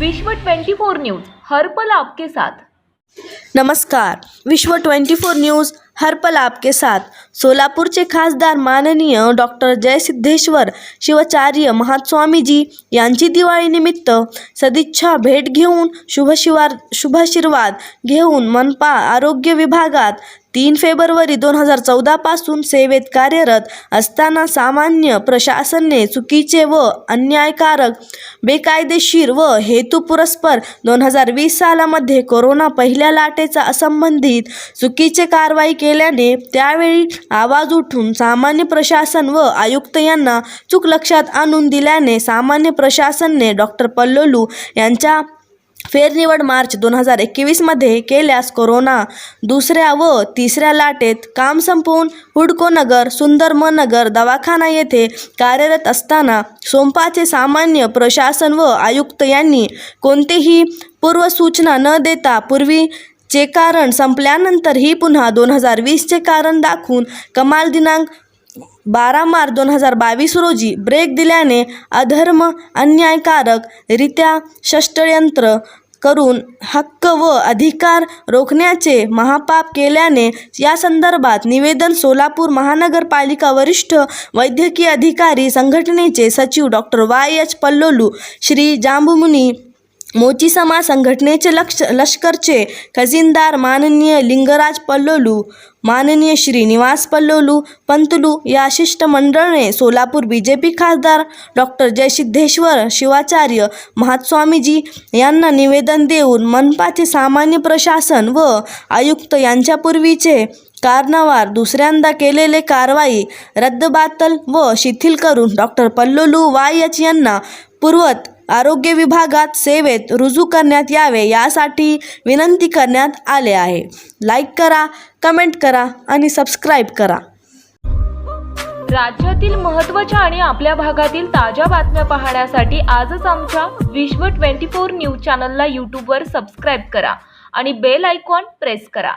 विश्व 24 न्यूज हर्पल आपके साथ। नमस्कार विश्व 24 न्यूज हरपल आपके साथ। सोलापूरचे खासदार माननीय डॉक्टर जयसिद्धेश्वर शिवाचार्य महास्वामीजी यांची दिवाळीनिमित्त सदिच्छा भेट घेऊन शुभशिवार शुभाशीर्वाद घेऊन मनपा आरोग्य विभागात तीन फेब्रुवारी दोन हजार चौदापासून सेवेत कार्यरत असताना सामान्य प्रशासनने चुकीचे व अन्यायकारक बेकायदेशीर व हेतुपुरस्पर दोन हजार वीस सालामध्ये कोरोना पहिल्या लाटेचा असंबंधित चुकीचे कारवाई केल्याने त्यावेळी आवाज उठून सामान्य प्रशासन व आयुक्त यांना चूक लक्षात आणून दिल्याने सामान्य प्रशासनने डॉक्टर पल्लोलू यांच्या फेरनिवड मार्च दोन हजार एकवीसमध्ये केल्यास कोरोना दुसऱ्या व तिसऱ्या लाटेत काम संपवून हुडको नगर सुंदरमनगर दवाखाना येथे कार्यरत असताना सोमपाचे सामान्य प्रशासन व आयुक्त यांनी कोणतेही पूर्वसूचना न देता पूर्वी चे कारण संपल्यानंतरही पुन्हा दोन हजार वीसचे कारण दाखवून कमाल दिनांक बारा मार्च दोन हजार बावीस रोजी ब्रेक दिल्याने अधर्म अन्यायकारक रित्या करून हक्क व अधिकार रोखण्याचे महापाप केल्याने या संदर्भात निवेदन सोलापूर महानगरपालिका वरिष्ठ वैद्यकीय अधिकारी संघटनेचे सचिव doctor Y H Pallolu Shri Jambumuni मोची समाज संघटनेचे लक्ष लष्करचे खजिनदार माननीय लिंगराज पल्लोलू माननीय श्रीनिवास पल्लोलू पंतलू या शिष्टमंडळाने सोलापूर बी जे पी खासदार डॉक्टर जयसिद्धेश्वर शिवाचार्य महास्वामीजी यांना निवेदन देऊन मनपाचे सामान्य प्रशासन व आयुक्त यांच्यापूर्वीचे कारणावार दुसऱ्यांदा केलेले कारवाई रद्दबातल व शिथिल करून डॉक्टर पल्लोलू वाय यांना पूर्वत आरोग्य विभागात सेवेत रुजू करण्यात यावे यासाठी विनंती करण्यात आले आहे. लाईक करा कमेंट करा आणि सबस्क्राईब करा. राज्यातील महत्त्वाच्या आणि आपल्या भागातील ताज्या बातम्या पाहण्यासाठी आजच आमच्या विश्व 24 न्यूज चॅनलला यूट्यूबवर सबस्क्राईब करा आणि बेल आयकॉन प्रेस करा.